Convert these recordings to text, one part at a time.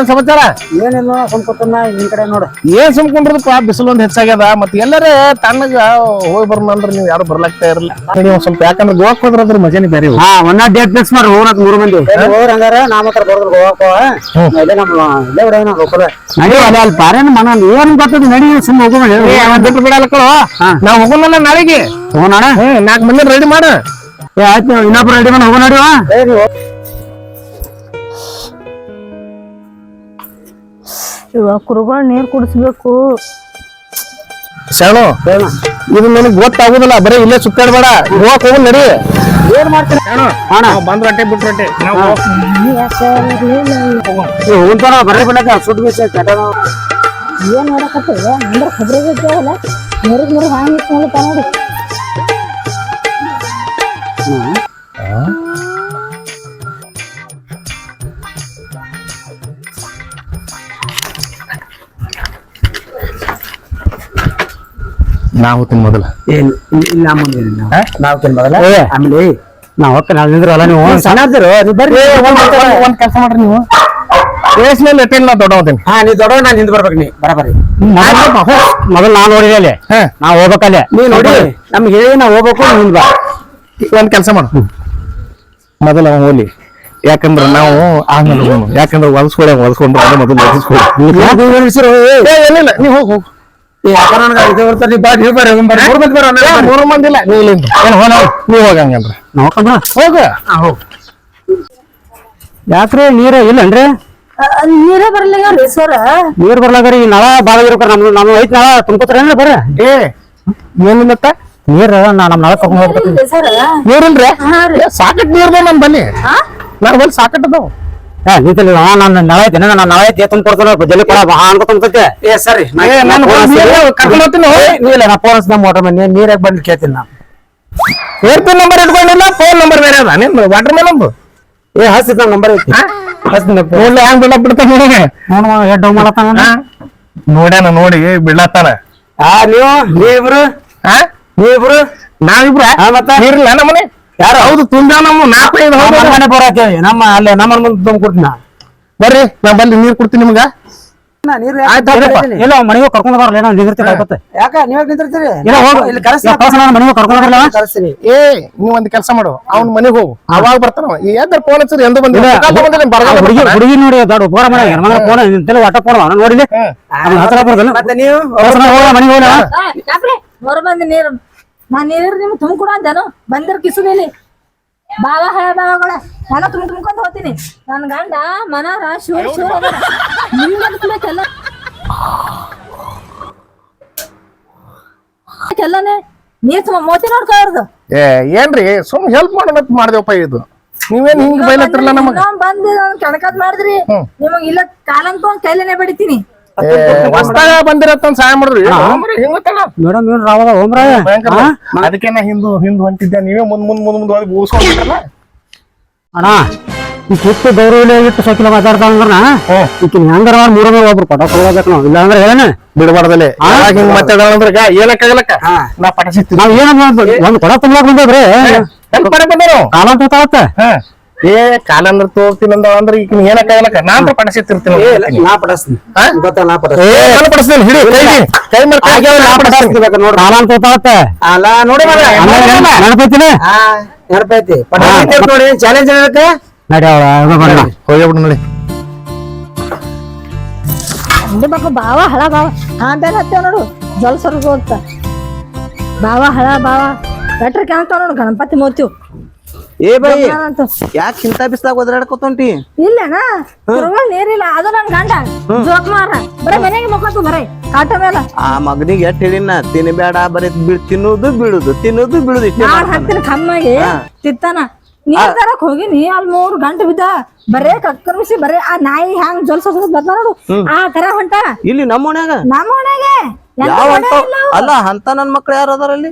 ಏನ್ ಸಮಾಚಾರ? ಏನಿಲ್ಲ ಸಂಕೋತನ ನಿನ್ ಕಡೆ ನೋಡು. ಏನ್ ಸುಮ್ಕೊಂಡ್ರದಪ್ಪ ಬಿಸಿಲು ಒಂದ್ ಹೆಚ್ಚಾಗ್ಯದ? ಮತ್ ಎಲ್ಲರೇ ತಣ್ಣಗ ಹೋಗಿ ಬರ್ಲ ಅಂದ್ರ ನೀವು ಯಾರು ಬರ್ಲಾಗ್ತಾ ಇರಲ್ಲ ನೀವು ಸ್ವಲ್ಪ ಯಾಕಂದ್ರೆ ಗೋವಾಕ್ ಹೋದ್ರ ಅದ್ರ ಮಜಾನೆ ಬೇರೆ. ಹಾ ಒಂದ ಡೇಟ್ ಫಿಕ್ಸ್ ಮಾಡ್ರಿ ಹೋಗ್ರತ್ ಮೂರು ಮಂದಿ. ಹೋಗ್ರ ಹಂಗಾರ ನಾ ಮಾತ್ರ ಬರ್ದ್ರು ಗೋವಾಕ ಇಲ್ಲೇ ನಮ್ಮ ಇಲ್ಲೇ ಬಿಡ ಲೋಕಲ್ ನಡಿ ಅಲ್ಲ ಅಲ್ಲಿ ಪಾರೇನ ಮನ ಏನ್ ಗೊತ್ತದ? ನಡಿ ಸುಮ್ಮ ಹೋಗೋಣ ಬಿಟ್ಟು ಬಿಡಲ್ಲ ಕಣೋ. ನಾವ್ ಹೋಗೋಣಲ್ಲ ನಾಳೆಗೆ. ಹೋಗೋಣ ನಾಲ್ಕು ಮಂದಿ ರೆಡಿ ಮಾಡ. ಏ ಆಯ್ತು ಇನ್ನೊಬ್ರು ರೆಡಿ ಮಾಡಿ ಹೋಗೋಣ ನಡಿವ ಇವ ಕುರುಗಳು ನೀರ್ ಕುಡಿಸ್ಬೇಕು. ಶಾಣು ಇದು ನನಗ್ ಗೊತ್ತಾಗುದಿಲ್ಲ ಬರೀ ಇಲ್ಲೇ ಸುತ್ತಾಡ್ಬೇಡ. ಗೋವಾಕ್ ಹೋಗೋಣ ನಡಿ. ಏನ್ ಮಾಡ್ತೀನಿ ಶಾಣು ಅಣ್ಣ. ಬಂದ್ ರೊಟ್ಟೆ ಬಿಟ್ಟು ರೊಟ್ಟೆ. ಹೋಗ್ತಾನ ಬರ್ರಿ ಬಿಡಕ ಸುಟ್ಟು ಬೀಸ ಕೆಟ್ಟ ಏನ್ ಮಾಡಕತ್ತೇವ ಅಂದ್ರೆ ಖಬ್ರಿಗೆ ಇದ್ದೇವಲ್ಲ ಮುರುಗ್ ಮುರುಗ್ ಹ್ಯಾಂಗ್ ಇತ್ತು ನೋಡಿ. ನಾವು ತಿನ್ ಮೊದಲ. ಇಲ್ಲ ನಾವು. ನಾವ್ ತಿನ್ಬದಲ್ಲ ಆಮೇಲೆ ನಾವು ಹೊಕ್ಕ ನಾವು ನಿಂದ್ರಲ್ಲ ನೀವು? ಸಣ್ಣ ನೀವು ಬರ್ರಿ. ಒಂದ್ ಕೆಲಸ ಮಾಡ್ರಿ ನೀವು. ಸ್ಟೇಷನಲ್ಲಿ ಅಟೆಂಡ್ ನಾ ದೊಡ್ಡವತೀನಿ ಹಾ ನೀ ದೊಡ್ಡ ನಾನು ಹಿಂದ್ ಬರ್ಬೇಕು ನೀ ಬರಬರಿ ಮೊದಲು ನಾನ್ ನೋಡಿದೆ ಅಲ್ಲಿ. ಹಾ. ನಾವ್ ಹೋಗ್ಬೇಕಲ್ಲೇ ನೀ ನೋಡಿ ನಮ್ಗೆ ಹೇಳಿ ನಾವ್ ಹೋಗ್ಬೇಕು ಹಿಂದ್ ಬಾ. ಒಂದ್ ಕೆಲಸ ಮಾಡು. ಮೊದಲ ಅವ ಹೋಲಿ ಯಾಕಂದ್ರ ನಾವು ಆಮೇಲೆ ಯಾಕಂದ್ರೆ ಅದೇ ಮೊದಲು ಏನಿಲ್ಲ ನೀವು ಹೋಗ್ ಹೋಗು. ಮೂರ್ ಮಂದಿ ಇಲ್ಲ. ನೀವು ಇಲ್ಲಿಂದ ಏನ್ ಹೋನ ನೀವು. ಹೋಗಂಗಂದ್ರ ನೋಡ್ಕೊಂಡ ಹೋಗ. ಯಾಕ್ರಿ ನೀರ ಇಲ್ಲನ್ರಿ? ನೀರೇ ಬರ್ಲಿಲ್ಲ ಸರ್. ನೀರ್ ಬರ್ಲಾಗ್ರಿ ಈ ನಳ ಬಾಳ ಇರ್ಬೇಕ ನಮ್ ನಮ್ ಐತ್ ನಳ ತುಂಬ್ಕೋತಾರೇನ್ರಿ ಬರ್ರಿ? ಏ ಮತ್ತ ನೀರ್ ನಾ ನಮ್ ನಳ ತಗೊಂಡ್ ಹೋಗ್ಬೇಕು ಸರ್. ನೀರಿಲ್ರಿ? ಸಾಕಟ್ ನೀರ್ದ ನಮ್ ಬನ್ನಿ. ನಾನು ಬಲ್ಲಿ ಸಾಕಟ್ ಅದಾವ. ಏ ನಿಂತಿಲ್ಲ ನನ್ನ ನಳ ಐತೆ ನನ್ನ ನಳ ಐತಿ ತುಂಬ ಕೊಡ್ತಾನ ಜಲ್ಲಿ ಕೊಡ ಬಾ ಅನ್ಕೊ ತುಂಬತೈತೆ ಏ ಸರಿ ನಾನು ಇಲ್ಲ ನಾ ಫೋನ್ ನಮ್ಮ ಮೋಟರ್ ಮನೆ ನೀರಾಗ ಬಂದು ಕೇಳ್ತೀನಿ ನಾ. ಏರ್ಪಿನ್ ನಂಬರ್ ಇಟ್ಕೊಂಡಿಲ್ಲ ಫೋನ್ ನಂಬರ್ ಬೇರೆ ಅದ ನಿಂದು ವಾಟರ್ ನಂಬರ್ ಏ ನಮ್ಮ ನಂಬರ್ ಐತಿ. ನೋಡ್ಲಿ ಹ್ಯಾಂಗ್ ಬಿಡ ಬಿಡ್ತಾನ ಮಾಡತ್ತಾನ ನೋಡ್ಯಾನ ನೋಡಿ ಬಿಡ್ಲತ್ತಾನ. ಆ ನೀವು? ನೀವಿಬ್ರು? ಹಾ? ನೀವಿಬ್ರು? ನಾವಿಬ್ರ? ಹಾ, ಮತ್ತೆ? ನೀರಿಲ್ಲ ನಮ್ಮನೆ? ಯಾರು? ಹೌದು ತುಂಬ ನಮ್ಮ ಹೌದು ಮನೆ ಬರತ್ತೆ ನಮ್ಮ ಅಲ್ಲೇ ನಮ್ಮ ಮುಂದೆ ತುಂಬ ಕೊಡ್ತೀನಿ ಬರ್ರಿ ನಾ ಬಲ್ಲಿ ನೀರ್ ಕೊಡ್ತೀನಿ ನಿಮ್ಗ. ನೀರ್ ಆಯ್ತು ಇಲ್ಲಪ್ಪ, ಇಲ್ಲ ಮನೆಗೆ ಕರ್ಕೊಂಡು ಬರಲ್ಲ ಏನೋ ನಿಂದಿರ್ತೀರ ಆಗುತ್ತೆ ಯಾಕ ನೀವ್ ನಿಂತಿರ್ತೀರಿ ಇಲ್ಲ ಹೋಗು. ಇಲ್ಲಿ ಕರೆಸಿ ಮನೆಗೆ ಕರ್ಕೊಂಡು ಬರಲ್ಲ ಕರೆಸ್ತೀನಿ ಏ ನೀವ್ ಒಂದ್ ಕೆಲಸ ಮಾಡು ಅವ್ನ ಮನೆಗೆ ಹೋಗು. ಅವಾಗ ಬರ್ತಾನ ಯಾವ್ದಾರ ಫೋನ್ ಹಚ್ಚಿರಿ ಎಂದು ಬಂದಿಲ್ಲ ಹುಡುಗಿ ಹುಡುಗಿ ನೋಡಿ ದೊಡ್ಡ ಫೋನ್ ಮಾಡಿ ಮನೆ ಫೋನ್ ನಿಂತೆಲ್ಲ ಒಟ್ಟ ಫೋನ್ ಹತ್ರ ಬರೋದಲ್ಲ. ಮತ್ತೆ ನೀವು? ಮನೆಗೆ ಹೋಗಲ್ಲ. ಬಂದ ನೀರು ನಾ ನೀರು ನಿಮ್ಗೆ ತುಂಬಿಕೊಡ ಅಂದೇನು ಬಂದಿರ ಕಿಸುದಿಲಿ ಬಾವ ಹಳ ಬಾವಗಳ ನಾನು ತುಂಬ ತುಂಬ್ಕೊಂಡು ಹೋಗ್ತೀನಿ ನನ್ನ ಗಂಡ ಮನಾರ ಶಿವ ಶಿವ ನಿಮ್ಗೆ ಅನ್ಸ್ಬೇಕೆಲ್ಲ ಎಲ್ಲನೇ ನೀರ್ ತುಂಬ ಮೋತಿ ನೋಡ್ಕೊಳ್ಳೋದು ಏ ಏನ್ರಿ ಸುಮ್ ಹೆಲ್ಪ್ ಮಾಡೋದತ್ ಮಾಡ್ದೇವಪ್ಪ ಇದು ನೀವೇನ್ ಹಿಂಗ್ ಬೈಲತ್ತಿರಲ್ಲ ನಮಗ ಬಂದು ಕೆಣಕದ್ ಮಾಡಿದ್ರಿ ನಿಮಗ್ ಇಲ್ಲ ಕಾಲಂತ ಒಂದ್ ಕೈಲೇನೆ ಬಡಿತೀನಿ ಹೊಸ್ದಾಗ ಬಂದಿರತ್ತ ಸಹಾಯ ಮಾಡಿದ್ರಿ. ಹಿಂಗ ಮೇಡಮ್ ಏನು ರಾವಾಗ ಓಮ್ರಾಯ ಅದಕ್ಕೆ ನಾ ಹಿಂದು ಹಿಂದ್ ಹೊಂಟಿದ್ದೆ ನೀವೇ ಮುಂದ್ ಮುಂದ್ ಮುಂದ್ ಮುಂದ್ ಹೋಗಿ ಊಸ್ಕೊಂಡ್ಬಿಟ್ರಲ್ಲ ಅಣ್ಣ ಈ ಕಿತ್ತು ಗೌರವ ಇಟ್ಟು ಈಕಿನ ಹೆಂಗಾರ ಮೂರನೇ ಒಬ್ರು ಪಟ ಕೊಡ್ಬೇಕು ನಾವು ಇಲ್ಲ ಅಂದ್ರೆ ಬಿಡಬಾರ್ದಲ್ಲಿ. ಹಿಂಗ್ ಮಾತಾಡಂದ್ರ ಏನಕ್ಕಾಗಲಕ್ಕ ನಾ ಪಟಸಿತ್ತೀನಿ ನಾವ್ ಏನ ಒಂದ್ ಕೊಡ ತುಂಬಾಕ್ ಬಂದೇವ್ರಿ ಕಾಲ ಏ ಕಾಲಂದ್ರ ತೋರ್ತೀನಿ ಅಂದ ಅಂದ್ರೆ ಈಗ ಏನಕ್ಕಾಗಲಕ್ಕ ನಾನ್ ಪಟಸಿತ್ತಿರ್ತೀನಿ ನಾ ಪಡಸ್ತೀನಿ? ಗೊತ್ತಾ ನಾ ಏ ಪಡಿಸ್ತೀನಿ ನಾನು ಪಡಿಸ್ತೀನಿ ಹಿಡಿ ಕೈ ಕೈ ಮೇಲೆ ಕೈ ನಾ ಪಡಿಸ್ತೀನಿ. ತೋತಾವತ್ತ ಅಲ್ಲ ನೋಡಿ ಮಗ ನೆನಪೈತಿನ? ಹಾ ನೆನಪೈತಿ. ಪಟಾಕಿ ನೋಡಿ ಚಾಲೆಂಜ್ ನಡಿ ಅವಳ ಹೋಗಿ ನೋಡಿ ಅಂದೆ ಬಾವ ಹಳ ಬಾವ ನೋಡು ಜಲ್ ಸರ್ಗು ಅಂತ. ಬಾವ ಹಳ ಬಾವ ಬೆಟ್ರ್ ಕಾಣ್ತಾವ ನೋಡು ಗಣಪತಿ ಮೋತಿವ್ ಏ ಬೈ ಯಾಕೆ ಇಂತ ಬಿಸ್ಲಾಗ ಒದರಾಡ್ಕೊತೊಂಟಿ? ಇಲ್ಲನ? ತಿರುಗಳ ನೀರಿಲ್ಲ ಅದು ನನ್ ಗಂಡ. ಜೋಕ್ ಮಾರ ಬರೀ ಮನೆಗೆ ಮುಖತ್ತು ಬರೀ. ಕಾಟ ಮೇಲೆ. ಆ ಮಗನಿಗೆ ಎಟ್ ಹೇಳಿನ ತಿನ್ಬೇಡ ಬರೀ ಬಿಡ್ ತಿನ್ನುದು ಬಿಡುದು ತಿನ್ನುದು ಬಿಡುದು ಮಾಡ್ತಾನ. ಹಾಕ್ತೀನಿ ಕಮ್ಮಾಗಿ. ತಿತ್ತಾನ ನೀರ್ ತರಕ್ ಹೋಗಿನಿ ಅಲ್ಲಿ ಮೂರ್ ಗಂಟೆ ಬಿದ್ದ. ಬರೇ ಕಕ್ಕರ್ಮಿಸಿ ಬರೇ ಆ ನಾಯಿ ಹ್ಯಾಂಗ್ ಜೊಲ್ಸ ಬರ್ತಾವ ನೋಡು. ಆ ತರ ಹೊಂಟ. ಇಲ್ಲಿ ನಮ್ಮ ಓಣ್ಯಾಗ ನಮ್ಮ ಅವು. ಅಲ್ಲ ಅಂತ ನನ್ ಮಕ್ಳು ಯಾರು ಅದಾರಲ್ಲಿ?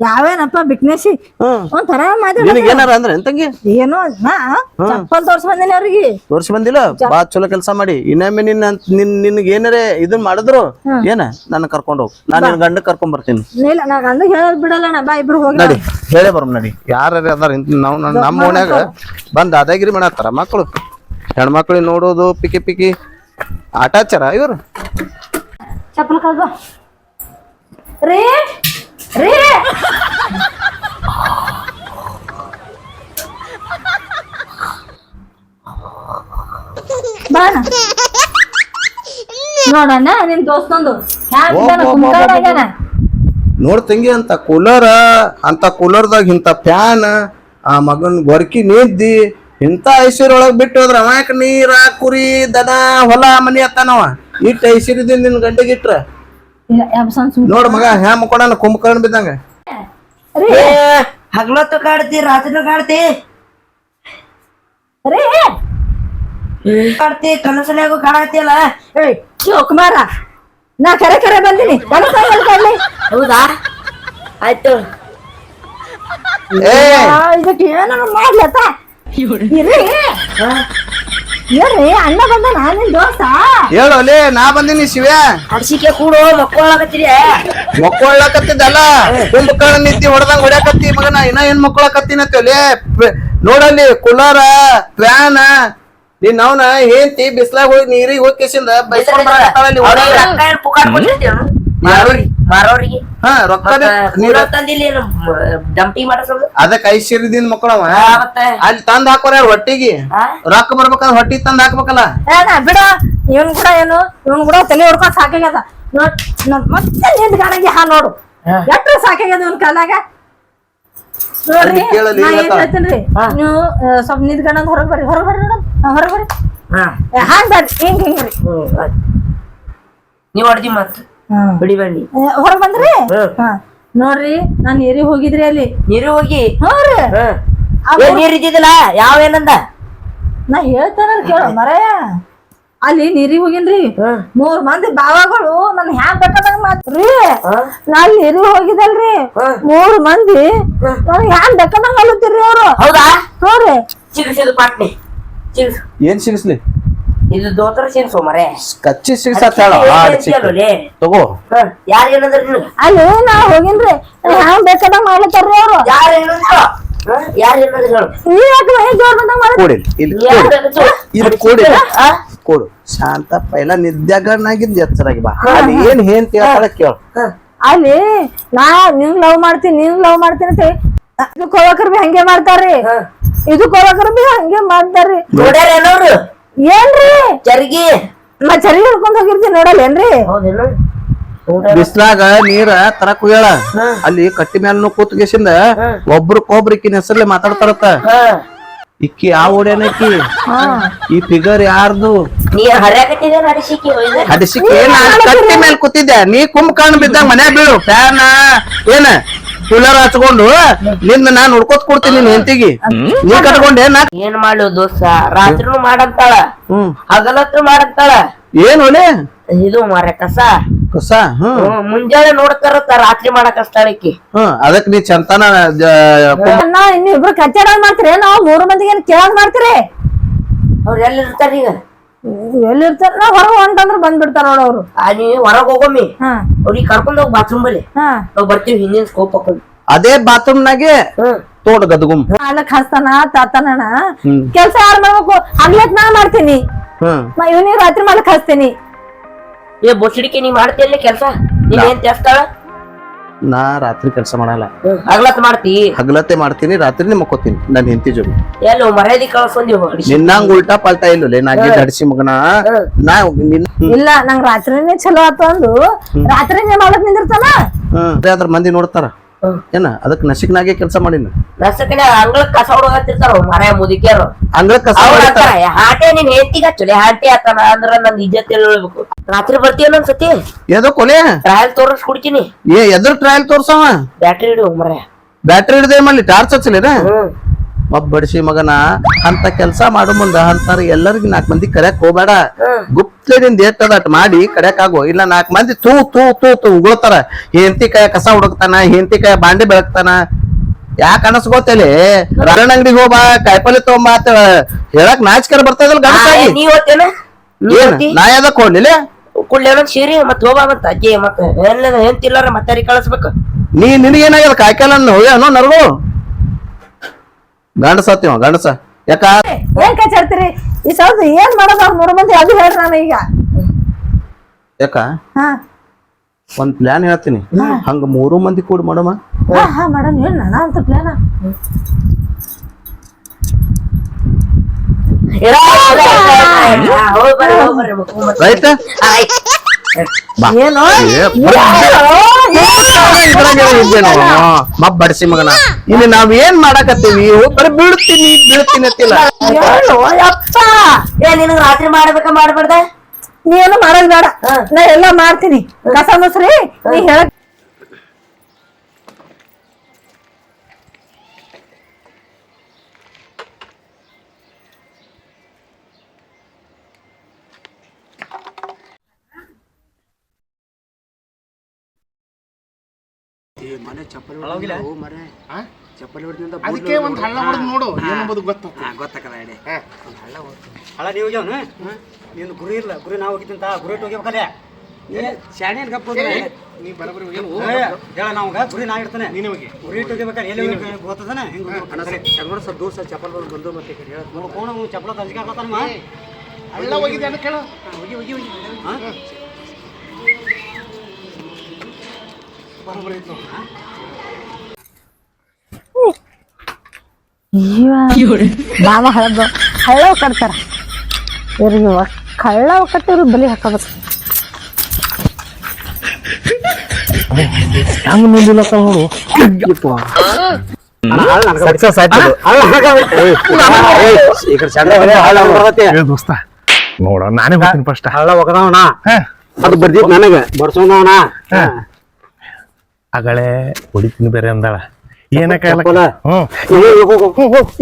ಯಾವೇನಪ್ಪ ಬಿಕ್ನೇಸಿ ಹ್ಮ್. ಒಂಥರ ನಿನಗೆ ಏನಾರ ಅಂದ್ರೆ ಏನೋ ನಾ ಚಪ್ಪಲ್ ತೋರ್ಸ್ ಬಂದಿನಿ ಅವ್ರಿಗೆ. ತೋರ್ಸಿ ಬಂದಿಲ್ಲ? ಬಾ ಚಲೋ ಕೆಲಸ ಮಾಡಿ. ಇನ್ನೊಮ್ಮೆ ನಿನ್ನ ನಿನ್ ನಿನ್ಗೆ ಏನಾರ ಇದನ್ ಮಾಡಿದ್ರು? ಏನ? ನನ್ನ ಕರ್ಕೊಂಡ್ ಹೋಗ್. ನಾನ್ ನಿನ್ ಗಂಡ ಕರ್ಕೊಂಡ್ ಬರ್ತೀನಿ. ಇಲ್ಲ ನಾ ಗಂಡ ಹೇಳೋದ್ ಬಿಡಲ್ಲ ಬಾ ಇಬ್ರು ಹೋಗಿ ನಡಿ. ಹೇಳೇ ಬರಮ್ ನಡಿ. ಯಾರ ಅದಾರ ನಾವ್ ನಮ್ಮ ಓಣ್ಯಾಗ ಬಂದ್ ಅದಾಗಿರಿ ಮಾಡತ್ತಾರ ಮಕ್ಕಳು ಹೆಣ್ಮಕ್ಳಿಗೆ ನೋಡೋದು ಪಿಕಿ ಪಿಕಿ. ಆಟಾಚಾರ ಇವ್ರು? ಚಪ್ಪಲ್ ಕಲ್ಬಾ ರೀ! ರೀ. ಬಾಣ ನಿನ್ ದೋಸ್ತಂದು. ಹ್ಯಾಂಗ ನೋಡ್ ತಂಗಿ ಅಂತ ಕೂಲರ್ ಅಂತ ಕೂಲರ್ದಾಗ ಇಂತ ಫ್ಯಾನ್ ಆ ಮಗನ್ ಗೊರ್ಕಿ ನಿದ್ದಿ ಇಂತ ಐಸಿರೊಳಗ್ ಬಿಟ್ಟು ಹೋದ್ರ ಅವ ನೀರ ಕುರಿ ದನ ಹೊಲ ಮನಿ ಅತ್ತಾನವ ಇಟ್ಟ ಐಶ್ವರ್ಯದಿಂದ ನಿನ್ ಗಂಡಿಗೆ ಇಟ್ರ? ಎಬ್ಸನ್ ಸುಮ್ ನೋಡ್ ಮಗ ಹ್ಯಾ ಮುಕ್ಕೊಂಡ ಕುಂಭಕರ್ಣ ಬಿದ್ದಂಗ. ಹಗಲೊತ್ತು ಕಾಡ್ತಿ ರಾತ್ರಿನೂ ಕಾಡ್ತಿ. ಕಾಡ್ತಿ ಕನಸನ್ಯಾಗೂ ಕಾಡತ್ತಿಯಲ್ಲ ಏಯ್ ಶಿವಕುಮಾರ ನಾ ಕರೆ ಕರೆ ಬಂದಿನಿ. ಹೌದಾ? ಆಯ್ತು. ಏ. ಇದಕ್ಕೆ ಏನಾರ ಮಾಡ್ಲತ್ತ ಇರ್ರಿ ಅಣ್ಣ ಬಂದ ನಿನ್ ದೋಸ್ತ? ಹೇಳು ಅಲೇ ನಾ ಬಂದಿನಿ ಶಿವ ಹಡ್ಸಿಕೆ ಕೂಡು ಮಕ್ಕಳಾಗತ್ತೀರಿ ಮಕ್ಕೊಳ್ಳಕತ್ತಿದ್ದಲ್ಲ ಕುಂಭಕರ್ಣ ನಿಂತಿ ಹೊಡೆದಂಗ ಹೊಡ್ಯಾಕತ್ತಿ ಮಗನ ಇನ್ನ ಏನ್ ಮಕ್ಕೊಳಕತ್ತೀನತ್ತೆ ಅಲೇ ನೋಡಲ್ಲಿ ಕುಲಾರ ಫ್ಯಾನ್ ನೀನ್ ಅವನ ಹೇಂತಿ ಬಿಸ್ಲಾಗ ಹೋಗಿ ನೀರಿಗೆ ಹೋಗಿ ಕೇಸಿಂದ ಬೈಸ್ಕೊಂಡ್ ಬರಾಕತ್ತಾಳಲ್ಲಿ ಹೊರಗೆ. ಮಾರೋರಿಗೆ. ಹಾ ರೊಕ್ಕ ಡಂಪಿಂಗ್ ಮಾಡಿಸೋದು? ಅದಕ್ಕ ಐಶ್ವರ್ಯದಿಂದ ಮಕ್ಕಳವ ಅಲ್ಲಿ ತಂದ್ ಹಾಕೋರ ಹೊಟ್ಟಿಗೆ? ರೊಕ್ಕ ಬರ್ಬೇಕಾದ್ರೆ ಹೊಟ್ಟಿ ತಂದ್ ಹಾಕ್ಬೇಕಲ್ಲ. ಬಿಡ. ಇವನ್ ಕೂಡ ಏನು ಇವನ್ ಕೂಡ ತಲೆ ಹೊಡ್ಕೊಂಡ್ ಸಾಕಾಗ್ಯದ. ನೋಡ್ ಮತ್ತೆ ನಿಂದ ಗಾಣಗಿ ಹಾ ನೋಡು. ಎಟ್ರ ಸಾಕಾಗ್ಯದ ಇವನ್ ಕಾಲಾಗ ನೋಡ್ರಿ ನಾ ಏನ್. ಹೇಳ್ತೀನಿ ನೀವು ಸ್ವಲ್ಪ ನಿಂತ್ಕೊಂಡ್ ಹೊರಗ್ ಬರ್ರಿ ಹೊರಗ್ ಬರ್ರಿ ನೋಡಮ್. ಹೊರಗ್ ಬರ್ರಿ. ಹಾಂಗ್ ಬರ್ರಿ ಹಿಂಗ್ ಹಿಂಗ್ರಿ. ನೀವ್ ಹೊಡ್ದಿ ಬಿಡಿ ಹೊರಗ್ ಬಂದ್ರಿ? ನೋಡ್ರಿ ನಾನ್ ನೀರಿ ಹೋಗಿದ್ರಿ ಅಲ್ಲಿ. ನೀರು ಹೋಗಿ? ಹ್ಞೂ ನೀರ್ ಇದ್ದಿದ್ದಿಲ್ಲ? ಯಾವ ಏನಂದ? ನಾ ಹೇಳ್ತಾನ ಕೇಳ ಮರಯ. ಅಲ್ಲಿ ನೀರಿಗೆ ಹೋಗಿನ್ರಿ. ಮೂರ್ ಮಂದಿ ಬಾವಗಳು ನನ್ ಹ್ಯಾಂಗ್ ಬೇಕಾದಂಗ ಮಾತ್ರಿ. ನಾ ನೀರಿಗೆ ಹೋಗಿದಲ್ರಿ. ಮೂರ್ ಮಂದಿ. ನನ್ ಹ್ಯಾಂಗ್ ಬೇಕಾದಂಗ ಅಲ್ಲತ್ತೀರಿ ಅವ್ರು. ಹೌದಾ? ನೋಡ್ರಿ ಚಿಗಿಸಿದು ಪಾಟ್ನಿ ಏನ್ ಸಿಗಿಸ್ಲಿ ಇದು ದೋತರ ಸಿನ್ಸು ಮರೆ ಕಚ್ಚಿ ಹೇಳ. ತಗೋ. ಯಾರು ಏನಂದ್ರ ನಿನಗ ನಾ ಹೋಗಿನ್ರಿ. ನನ್ ಹ್ಯಾಂಗ್ ಮಾಡ್ಲತ್ತಾರ್ರಿ ಅವ್ರು. ಯಾರು ಏನಂದ್ರ ಯಾರು ಏನಂದ್ರ ಹೇಳು. ನೀವ್ ಯಾಕೆ ಮನೆ ಜೋರ್ ಬಂದಂಗ ಮಾಡ ಕೊಡಿ ಇಲ್ಲಿ ಯಾರು ಕೊಡು. ಏನಂದ್ರು? ಇಲ್ಲಿ ಕೊಡಿ ಕೊಡು. ಶಾಂತ ಪೈಲ ನಿದ್ಯಾಗನಾಗಿದ್ ಎಚ್ಚರಾಗಿ ಬಾ. ಅಲ್ಲಿ ಏನ್ ಏನ್ ಕೇಳು. ಅಲ್ಲಿ ನಾ ನಿಂಗ್ ಲವ್ ಮಾಡ್ತೀನಿ ನಿಂಗ್ ಲವ್ ಮಾಡ್ತೀನಿ ಅಂತ ಇದಕ್ಕೆ ಹೋಗಕ್ರ ಬಿ ಹಂಗೆ ಮಾಡ್ತಾರ್ರಿ. ಇದಕ್ಕೆ ಹೋಗಕ್ರ ಬಿ ಹಂಗೆ ಮಾಡ್ತಾರ್ರಿ. ನೋಡ್ಯಾರ ಏನವ್ರು? ಏನ್ರಿ? ಚರ್ಗಿ ನಾ ಚರಿ ಹಿಡ್ಕೊಂಡ್ ಹೋಗಿರ್ತೀನಿ ನೋಡಲ್ಲ ಏನ್ರಿ? ಹೌದೇನು ಬಿಸ್ಲಾಗ ನೀರ ತರಕ್ ಹೋಗ್ಯಾಳ. ಅಲ್ಲಿ ಕಟ್ಟಿ ಮ್ಯಾಲ ಕೂತ್ಗೆಸಿಂದ ಒಬ್ರು ಇಕ್ಕಿನ ಹೆಸರ್ಲೆ ಮಾತಾಡ್ತಾರತ್ತ. ಹಾ. ಇಕ್ಕಿ ಆ ಓಡ್ಯಾನಕ್ಕಿ ಈ ಫಿಗರ್ ಯಾರ್ದು? ಅಡಿಸಿಕೆ ಕಟ್ಟಿ ಮೇಲೆ ಕೂತಿದ್ದೆ ನೀ ಕುಂಭಕರ್ಣ ಬಿದ್ದ ಮನ್ಯಾಗ ಬೀಳು. ಫ್ಯಾನ್? ಏನ? ಕೂಲರ್ ಹಚ್ಕೊಂಡು ನಿನ್ನ ನಾನ್ ಹುಡ್ಕೋತ್ ಕೊಡ್ತೀನಿ ನಿನ್ ಹೆಂಡತಿಗೆ. ನೀ ಕಟ್ಕೊಂಡೆ ನಾ ಏನ್ ಮಾಡ್ಲು ದೋಸ್ತ? ರಾತ್ರಿನೂ ಮಾಡಂತಾಳ. ಹಗಲತ್ರ ಹಗಲತ್ತು ಮಾಡಂತಾಳ. ಏನ್ ಒಲೆ ಇದು ಮಾರ ಕಸ. ಕಸ ಹ್ಮ್. ಹ್ಮ್, ಮುಂಜಾನೆ ನೋಡ್ತಾರ ರಾತ್ರಿ ಮಾಡಕ್ ಅಷ್ಟಾಳಕಿ ಹ್ಮ್ ಅದಕ್ ನೀ ಚಂತಾನ ನಾ ಇನ್ನಿಬ್ರು ಕಚ್ಚಾಡ ಮಾಡ್ತೀರಿ ನಾವು ಮೂರು ಮಂದಿಗೆ ಏನ್ ಕೇಳಾಕ್ ಮಾಡ್ತೀರಿ? ಅವ್ರ ಎಲ್ಲಿ ಇರ್ತಾರ ಈಗ ಎಲ್ಲಿರ್ತಾರ? ನಾ ಹೊರಗೆ ಹೊಂಟಂದ್ರ ಬಂದ್ಬಿಡ್ತಾರ ನೋಡ ಅವ್ರು. ಆ ನೀ ಹೊರಗ್ ಹೋಗೊಮ್ಮಿ. ಹಾ. ಅವ್ರಿಗೆ ಕರ್ಕೊಂಡ್ ಹೋಗಿ ಬಾತ್ರೂಮ್ ಬಲ್ಲಿ ಹಾ. ನಾವ್ ಬರ್ತೀವಿ ಹಿಂದಿನ ಸ್ಕೋಪ್ ಹಾಕೊಂಡು. ಅದೇ ಬಾತ್ರೂಮ್ ನಾಗೆ ಹ್ಮ್. ತೋಡ್ ಗದ್ಗುಮ್. ಹಾಲಕ್ ಹಸ್ತಾನ ತಾತನಣ. ಕೆಲ್ಸ ಯಾರು ಮಾಡ್ಬೇಕು? ಹಗ್ಲಕ್ ನಾ ಮಾಡ್ತೀನಿ. ಹ್ಮ್. ನಾ ಇವನಿಗೆ ರಾತ್ರಿ ಮಾಡ್ಲಕ್ ಹಸ್ತೀನಿ ಏ ಬೊಸಡಿಕೆ ನೀ ಮಾಡ್ತಿಯಲ್ಲಿ ಕೆಲ್ಸ? ನೀನ್ ಏನ್ ತೆಸ್ತಾಳ ನಾ ರಾತ್ರಿ ಕೆಲಸ ಮಾಡಲ್ಲ. ಹಗಲತ್ ಮಾಡ್ತಿ? ಹಗಲತ್ತೆ ಮಾಡ್ತೀನಿ ರಾತ್ರಿ ಮಕ್ಕೋತೀನಿ ನನ್ ಹೆಂಡತಿ ಜೋಡಿ. ಎಲ್ಲೋ ಮರ್ಯಾದಿ ಕಳ್ಸೊಂದಿ ಹೋಗಿ ನಿನ್ನಂಗ್ ಉಲ್ಟಾ ಪಾಲ್ಟಾ ಇಲ್ಲ ನಾ ಗಿಡ್ಸಿ ಮಗನ. ನಾ ನಿನ್ ಇಲ್ಲ ನಂಗ್ ರಾತ್ರಿನೇ ಚಲೋ ಆತು ಅಂದು. ರಾತ್ರಿನೇ ಮಾಡಕ್ ನಿಂದಿರ್ತಾನ? ಅದ್ರ ಮಂದಿ ನೋಡ್ತಾರ. ಏನ? ಅದಕ್ಕೆ ನಸಿಕ್ನಾಗೆ ಕೆಲಸ ಮಾಡಿನ? ನಸಕನೆ ಅಂಗಳ ಕಸ ಹುಡುಗತ್ತಿರ್ತಾರ ಮರ ಮುದುಕಿಯರು. ಅಂಗಳ ಕಸ. ಅಂತಾರ ಹಾಟೆ ನೀನ್ ಹೆಂಡತಿಗ ಚೊಲೆ ಹಾಟೆ ಆತನ ಅಂದ್ರ ನನ್ ಇಜ್ಜತ್ ಹೇಳ್ಬೇಕು ರಾತ್ರಿ ಬರ್ತೀಯ ಒಂದ್ಸತಿ ಎದೋ ಕೊಲೆ? ಟ್ರಯಲ್ ತೋರಿಸ್ ಕುಡ್ತೀನಿ. ಏ ಎದ್ರ ಟ್ರಯಲ್ ತೋರ್ಸವ? ಬ್ಯಾಟ್ರಿ ಹಿಡಿಯೋ ಮರ ಬ್ಯಾಟ್ರಿ ಹಿಡ್ದೆ ಮಾಡ್ಲಿ ಟಾರ್ಚ್ ಹಚ್ಚಲಿನ ಹ್ಮ್ ಬಡಿಸಿ ಮಗನ ಅಂತ ಕೆಲಸ ಮಾಡೋ ಮುಂದ ಅಂತಾರ ಎಲ್ಲರಿಗೂ ನಾಲ್ಕು ಮಂದಿ ಕರೆಯಕ್ ಹೋಗ್ಬೇಡ. ಗುಪ್ತದಿಂದ ಏಟದಟ್ ಮಾಡಿ ಕರೆಯಕ್ ಆಗೋ. ಇಲ್ಲ ನಾಲ್ಕು ಮಂದಿ ತೂ ತೂ ತೂ ತೂ ಉಗುಳ್ತಾರ. ಹೆಂತಿ ಕೈ ಕಸ ಹುಡುಕ್ತಾನ ಹೆಂತಿ ಕೈ ಬಾಂಡೆ ಬೆಳಗ್ತಾನ. ಯಾಕ ಅನಸ್ಕೋತೇಲಿ ರರಣ ಅಂಗಡಿಗೆ ಹೋಗ್ಬಾ ಕಾಯಿಪಲ್ಲೆ ತಗೊಂಬಾ ಅಂತ ಹೇಳಕ್ ನಾಚಿಕರ ಬರ್ತದಲ್ಲ ಏನ್? ನಾ ಯಾವ್ದಕ್ ಹೋಗ್ಲಿಲ್ಲ ಕುಳ್ಳ ಸೀರಿ ಮತ್ ಹೋಗ ಮತ್ ಅಜ್ಜಿ ಮತ್ತೆ ಏನ್ ಹೆಂತಿಲ್ಲಾರ ಮತ್ತೆ ಕಳಿಸ್ಬೇಕು? ನೀ ನಿನಗೇನಾಗ್ಯದ ಕಾಯ್ಕಲ್ಲ ಹೋಗ್ಯಾನೋ ನರಗಳು ಗಂಡಸ ಹತ್ತಿವ ಗಂಡಸ. ಯಾಕ? ಏನ್ ಕಚ್ಚಾಡ್ತೀರಿ ಈ ಸೌದ್ ಏನ್ ಮಾಡೋದು ಅವ್ರ ಮೂರು ಮಂದಿ? ಅದು ಹೇಳ್ರಿ ನಾನು ಈಗ. ಯಾಕ? ಹಾ. ಒಂದ್ ಪ್ಲಾನ್ ಹೇಳ್ತೀನಿ. ಹಂಗ ಮೂರು ಮಂದಿ ಕೂಡ ಮಾಡಮ್ಮ ಹಾ ಹಾ ಮಾಡೋಣ. ಹೇಳ ನಾನ ಅಂತ ಪ್ಲಾನ. ರೈತ? ಆಯ್ತ್. ಏನು? ಮಬ್ಬ ಬಡಿಸಿ ಮಗನ. ಇಲ್ಲಿ ನಾವ್ ಏನ್ ಮಾಡಾಕತ್ತೀವಿ? ಒಬ್ಬರು ಬೀಳ್ತೀನಿ ಬೀಳ್ತೀನಿ ಅಂತಿಲ್ಲ. ಯಪ್ಪ. ಏ ನಿನಗ್ ರಾತ್ರಿ ಮಾಡ್ಬೇಕ ಮಾಡ್ಬಾರ್ದ? ನೀನು ಮಾಡೋದ್ ಬೇಡ. ನಾ ಎಲ್ಲ ಮಾಡ್ತೀನಿ. ಕಸ ಮುಸ್ರಿ ನೀ ಹೇಳ ಅದಕ್ಕೆ ಒಂದು ಹಳ್ಳ ಹೊಡೆದು ನೋಡು ಏನಂಬುದು ಗೊತ್ತಾಗ್ತದೆ. ಹಳ್ಳ ನೀವು ಹೋಗ್ಯಾವನ? ನೀನು ಗುರಿ ಇಲ್ಲ ಗುರಿ ನಾವು ಹೋಗಿದ್ದಂತ ಗುರಿ ಇಟ್ಟು ಹೋಗ್ಬೇಕಲ್ಲ ಶಾಣೆ ಗಪ್ಪ ನೀ ಬರಬರಿ ಹೇಳ ನಾವು ಗುರಿ ನಾ ಇಡ್ತಾನೆ. ನೀನು ಹೋಗಿ. ಗುರಿ ಇಟ್ಟು ಹೋಗ್ಬೇಕಾರೆ ಎಲ್ಲಿ ಗೊತ್ತದನ? ಹಿಂಗೆ ಸ್ವಲ್ಪ ದೂರ ಸ್ವಲ್ಪ ಚಪ್ಪಲ್ ಬಂದು ಮತ್ತೆ ಹೇಳ ನೋಡ್ಕೊಂಡು ಚಪ್ಪಲ ತಂಜಿಗೆ ಹಾಕತ್ತಾನ ಹಳ್ಳ ಹೋಗಿದ್ದೆ ಅಂತ ಕೇಳು. ಹೋಗಿ ಹೋಗಿ ಹೋಗಿ. ಹಾಂ? ಮಾಮ ಹಳದ ಹಳ್ಳ ಕಟ್ತಾರ. ಇವ್ರಿಗೆ ಕಳ್ಳ ಕಟ್ಟಿದ್ರು ಬಲಿ ಹಾಕೋಬೇಕು. ಹೆಂಗ್ ಮುಂದಿಲ್ಲ ನೋಡು ಸಕ್ಸಸ್ ಆಯ್ತು ದೋಸ್ತ. ನೋಡ ನಾನೇ ಹೋಗ್ತೀನಿ ಫಸ್ಟ್ ಹಳ್ಳ ಒಗದವನ ಅದು ಬರ್ದಿತ್ತು ನನಗೆ. ಬರ್ಸೋನವನ? ಅಗಳೇ ಹೊಡಿತೀನಿ ಬೇರೆ ಅಂದಾಳ ಏನಕ್ಕ ಚಪ್ಪಲ? ಹ್ಮ್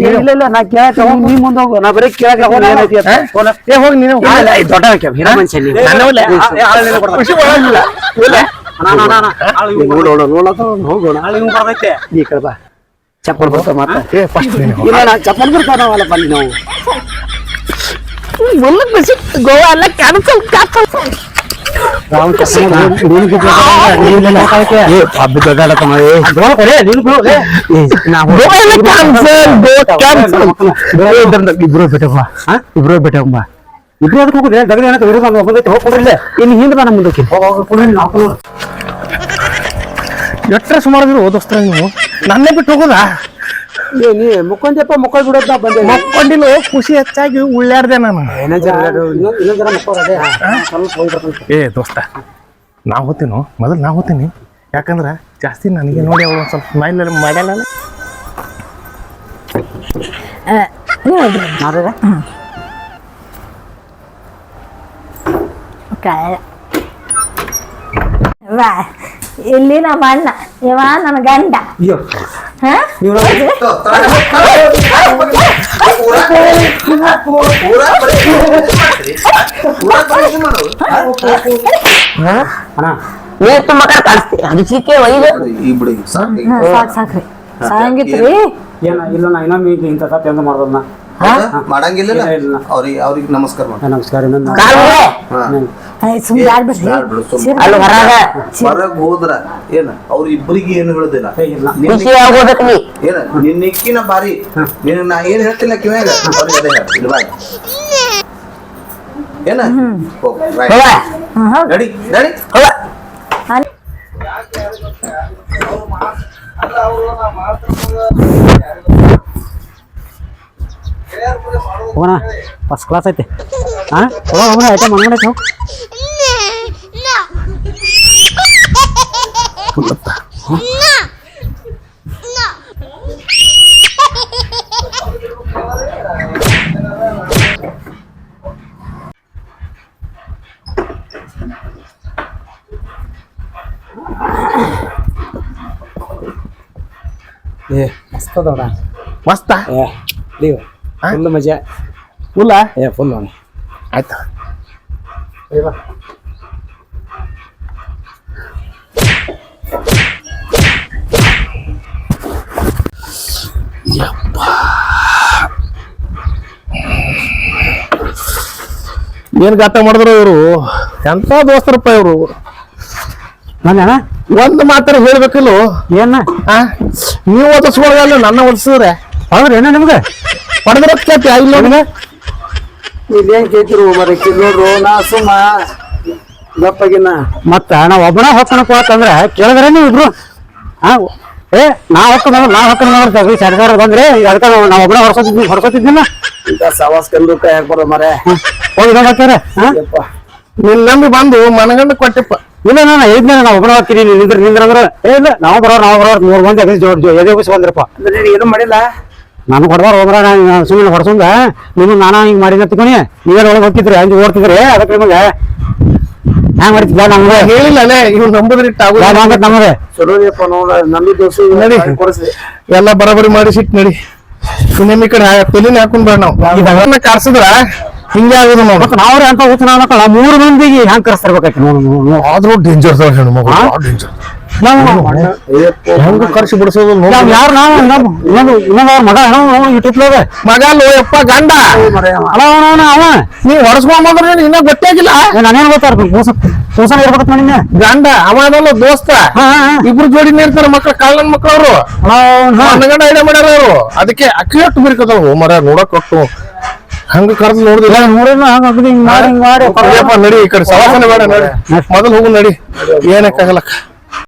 ಇಲ್ಲ ಇಲ್ಲ ನಾ ಕೇಳಕ್ಕೆ ನೀ ಮುಂದೆ ಹೋಗು ನಾ ಬರೀ ಕೇಳಕ್ಕೆ ಹೋಗಿ ಏನೈತಿ ಅಂತ. ಹೋಲ. ಏ ಹೋಗಿ ನೀನು ಹೋಗು. ಇಲ್ಲ, ಈ ದೊಡ್ಡ ಹಾಕ್ಯಾವ, ಹಿರ ಮನುಷ್ಯ ನೀ. ನನ್ನ ಒಲೆ. ಏ, ಏ, ಆಳು ನಿನಗೆ ಕೊಡ್ತಾನೆ. ಖುಷಿ ಒಳಗಿಲ್ಲ. ಇಲ್ಲ. ಅಣ್ಣ, ಅಣ್ಣ, ಅಣ್ಣ, ಆಳು ಇವ್ನು ನೋಡು, ನೋಡು, ನೋಡು, ಹೋಗೋಣ. ಆಳು ಇವ್ನು ಬರ್ತೈತೆ. ಈ ಕಡೆ ಬಾ. ಚಪ್ಪಲ್ ಬರ್ತಾವ ಮತ್ತೆ ಏ ಫಸ್ಟ್ ನೀನು ಹೋಗು. ಇಲ್ಲ ನಾ ಚಪ್ಪಲ್ ಬರ್ತಾವ ನಾವಲ್ಲ ಬನ್ನಿ ನಾವು ಗೋವಾ ಎಲ್ಲ ಕ್ಯಾನ್ಸಲ್ ಕ್ಯಾನ್ಸಲ್ ನಾವು ಚಪ್ಪಲ್ ನೀನು ಬಿಟ್ಟು ನೀನು ಮಾತಾಡಕ್ಕೆ. ಏ, ಹಬ್ಬದ ಗಡ್ಡ ತಮ್ಮ, ಏ. ಗೋವಾ ಕೊಡೆ, ನೀನು ಬಿಡು, ಏ. ಏ, ನಾವು- ಗೋವಾ ಎಲ್ಲ cancel, ಗೋವಾ cancel. ಗೋವಾ ಇಬ್ರು ಬಿಟ್ಟವ್ವ. ಹಾ? ಇಬ್ರು ಬಿಟ್ಟವ್ವ. ಇಬ್ರು ಅದಕ್ಕೆ ಹೋಗುದು ದಗದ ಏನಕ್ಕೆ ವಿರೋಧ ಒಬ್ಬದೈತೆ ಹೋಗಿ ಇನ್ನು ಹಿಂದೆ ಬಾ ನಮ್ಮ ಮುಂದಕ್ಕೆ. ಎಟ್ರೆ ಸುಮಾರು ಓದಿಸ್ತಾರ ನೀವು ನನ್ನೇ ಬಿಟ್ಟು ಹೋಗೋದಾ ಏ, ನೀ ಮುಕ್ಕೊಂದಪ್ಪ ಮುಕ್ಕೊಂಡ್ ಬಿಡೋದ ಬಂದೆ ಮಕ್ಕೊಂಡಿಲ್ಲ ಖುಷಿ ಹೆಚ್ಚಾಗಿ ಉಳ್ಳಾಡ್ದೆ ನಾನು. ಏ ದೋಸ್ತ ನಾ ಹೋಗ್ತೀನೋ? ಮೊದಲು ನಾ ಹೋಗ್ತೀನಿ. ಯಾಕಂದ್ರೆ ಜಾಸ್ತಿ ನನಗೆ ನೋಡಿ ಅವಳು ಒಂದ್ ಸ್ವಲ್ಪ ಮೈಲ್ ಮಾಡಲ್ಲ. ನೀವು ಇಲ್ಲಿ ನಮ್ಮ ಅಣ್ಣ ಇವ ನನ್ನ ಗಂಡ. ಅಯ್ಯೋ. ಹಾ? ನೀವು ಅದು ನೀರ್ ಅದಕ್ಕೆ ಒಯ್ದು ಈ ಬಿಡಿ ಸಾಕು ಹಾ, ಸಾಕ್ ಸಾಕ್ರಿ ಸಾಂಗಿತ್ರಿ ಏನ? ಇಲ್ಲ ನಾ ಇನ್ನೊಮ್ಮೆ ಇಂತ ಇಂಥ ತಪ್ಪು ಹೆಂಗ ಮಾಡೋದನ್ನ ಮಾಡಂಗಿಲ್ಲ. ಅವ್ರಿಗೆ ಅವ್ರಿಗೆ ನಮಸ್ಕಾರ ಮಾಡಿ ನಮಸ್ಕಾರ ಹೊರಗ. ಹೋದ್ರ ಏನ? ಅವ್ರ ಇಬ್ಬರಿಗೆ ಏನು ಹೇಳುದಿಲ್ಲ. ನಿನ್ನ- ಏನ? ನಿನ್ನಿಕ್ಕಿನ ಬಾರಿ. ನಿನ್ ನಾ ಏನ್ ಹೇಳ್ತಿಲ್ಲ ಕಿವ್ಯಾಗ ಅವ್ರಿಗೆ ಅದೇ ಹೇಳು. ಇದು ಬಾಯ್. ಏನ? ರೆಡಿ? ರೆಡಿ? ಅಲ್ಲ ಅವರು ನಾ ಮಾತ್ರ ಹೋಗೋಣ ಫಸ್ಟ್ ಕ್ಲಾಸ್ ಐತೆ. ಹಾ ಹೋಗೋಣ ಹೋಗೋಣ ಐಟಮ್ ಮಾಡ್ಕೊಂಡೈತೆ ನಾವು ಏ ಮಸ್ತ್ ಅದಾವ ಮಸ್ತ? ಏ ಲೀವ್. ಫುಲ್ ಮಜಾ. ಫುಲ್ ಏ ಫುಲ್ ಅವನು ಆಯ್ತು? ಏನ್ ಗಾತ ಮಾಡಿದ್ರು ಇವರು? ಎಂತ ದೋಸ್ತರಪ್ಪ ಇವರು? ನನ್ನ ಒಂದು ಮಾತಾರ ಹೇಳ್ಬೇಕಿಲ್ಲ? ಏನ ಆ? ನೀವು ಓದಿಸ್ಕೊಳ್ಳಲ್ಲ ನನ್ನ ಓದಿಸಿದ್ರೆ ಹೌದ್ರಿ ಏನ ನಿಮ್ಗೆ? ಹೊಡೆದ್ರ ಕೇಳ್ತಿ ಇಲ್ಲ ನಿಮ್ಗೆ ಇಲ್ಲೇನ್ ಕೇಳ್ತಿರು ಮರಿ ನೋಡ್ರು ನಾ ಸುಮ್ಮ ದಪ್ಪಗಿನ ಮತ್ತ ನಾವ್ ಒಬ್ಬನ ಹೊಕ್ಕನಪ್ಪ ಕೊಡತ್ತಂದ್ರ ಕೇಳಿದ್ರೆ ನೀವು ಇಬ್ರು? ಹಾ? ಏ ನಾ ಹೊಕ್ಕ ನಾ ಹೊಕ್ಕ ನೋಡ್ತೇವೆ. ಸರ್ಕಾರ ಬಂದ್ರೆ ಈಗ ಅದಕ್ಕ ನಾವ್ ನಾವ್ ಒಬ್ಬನ ಹೊರಸೋತಿದ್ವಿ ಹೊರಸೋತಿದ್ದಿಲ್ಲ ಇಂತ ಸವಾಸ್ ಕಂಡು ಕೈ ಹಾಕ್ಬಾರ ಮರೆ ಹೋಗಿ ನೋಡತ್ತಾರ ನಿನ್ ನಂಬಿ ಬಂದು ಮನಗಂಡ ಕೊಟ್ಟಿಪ್ಪ. ಇಲ್ಲ ನಾನು ಹೇಳಿದ್ನ ನಾವು ಒಬ್ಬನ ಹೋಗ್ತೀನಿ ನಿಂದ್ರ ನಿಂದ್ರ ಅಂದ್ರೆ. ಏ ಇಲ್ಲ ನಾವು ಬರೋರು ನಾವು ಬರೋರು ಮೂರ್ ಮಂದಿ ಅದೇ ಜೋಡ್ ಜೋ ಎದೆ ಬಿಸಿ ಬಂದ್ರಪ್ಪ. ಅಂದ್ರೆ ನೀನ್ ಏನು ಮಾಡಿಲ್ಲ? ನಾನು ಕೊಡ್ಬಾರ ಹೋಗ್ರ ನಾನು ಸುಮ್ಮನೆ ಹೊಡ್ಸಂದ ನಿಮ್ಗೆ ನಾನಾ ಹಿಂಗೆ ಮಾಡಿದ ತಿಳ್ಕೊನಿ ನೀವೇನ್ ಒಳಗೆ ಹೋಗ್ತಿದ್ರಿ ಹಂಗೆ ಓಡ್ತಿದ್ರಿ ಅದಕ್ಕೆ ನಿಮಗೆ ಹ್ಯಾಂಗ ಮಾಡ್ತಿದ್ದ ನಮ್ಗೆ. ಹೇಳಿಲ್ಲ ಇವ್ರು ಇವ್ ನಂಬುದ್ರಿ ಆಗತ್ ನಮಗೆ. ಚಲೋದಿಯಪ್ಪ ನೋಡ ನಮ್ದು ದೋಸೆ ನಡಿ. ಕೊಡಿಸಿ. ಎಲ್ಲ ಬರಬರಿ ಮಾಡಿ ಸಿಟ್ ನಡಿ. ನಿಮ್ಮ ಈ ಕಡೆ ಪೆಲಿನ ಹಾಕೊಂಡ್ ಬೇಡ ನಾವು. ಕಾರ್ಸಿದ್ರ ಹಿಂಗೆ ಆಗುದು ನೋಡು. ಮತ್ತೆ ನಾವ್ರೆ ಅಂತ ಅನ್ನಕಲ್ಲ ಮೂರು ಮಂದಿಗೆ ಹ್ಯಾಂಗ್ ಕರ್ಸ್ತಿರ್ಬೇಕಾಯ್ತು. ಆದ್ರೂ ಡೇಂಜರ್ ಹೆಣ್ಣು ಮಗಳು ಡೇಂಜರ್ ನಾವು ಹೆಂಗ ಕರ್ಸಿ ಬಿಡಿಸೋದು ನೋಡು. ನಾವ್ ಯಾರು ನಾವು? ಇನ್ನೊಬ್ಬ ಇನ್ನೊಂದು ಇನ್ನೊಂದು ಅವ್ರ ಮಗ ಗಂಡ. ಅಲ್ಲ ಅವ. ನೀವ್ ಹೊರಸ್ಕೊಂಬಂದ್ರೆ ಇನ್ನೂ ಗೊತ್ತಾಗಿಲ್ಲ ನಾನೇನ್ ಗೊತ್ತಾರ ಇರ್ಬೇಕತ್ ಗಂಡ ಅವ ಅದಲ್ಲ ದೋಸ್ತ. ಇಬ್ರು ಜೋಡಿ ಇರ್ತಾರ ಮಕ್ಳ ಕಳ್ಳನ್ ಮಕ್ಳು ಅವರು ಗಂಡ ಐಡಿಯಾ ಮಾಡ್ಯಾರ ಅವರು. ಅದಕ್ಕೆ ಅಕ್ಕಿಯಟ್ಟು ಬಿರ್ಕದವು ಮರ ನೋಡಕ್ ಕೊಟ್ಟು. ಹಂಗ ಕರ್ದು ನೋಡಿದ್ರೆ ನೋಡಿದ್ರೆ ಹಂಗ ಹಿಂಗ್ ಮಾಡಿ ಹಿಂಗ್ ಮಾಡಿ. ನಡಿ ಈ ಕಡೆ. ಸವಾಸನೆ ಬೇಡ ನಡಿ. ಮೊದಲು ಹೋಗು ನಡಿ. ಏನಕ್ಕಾಗಲ್ಲ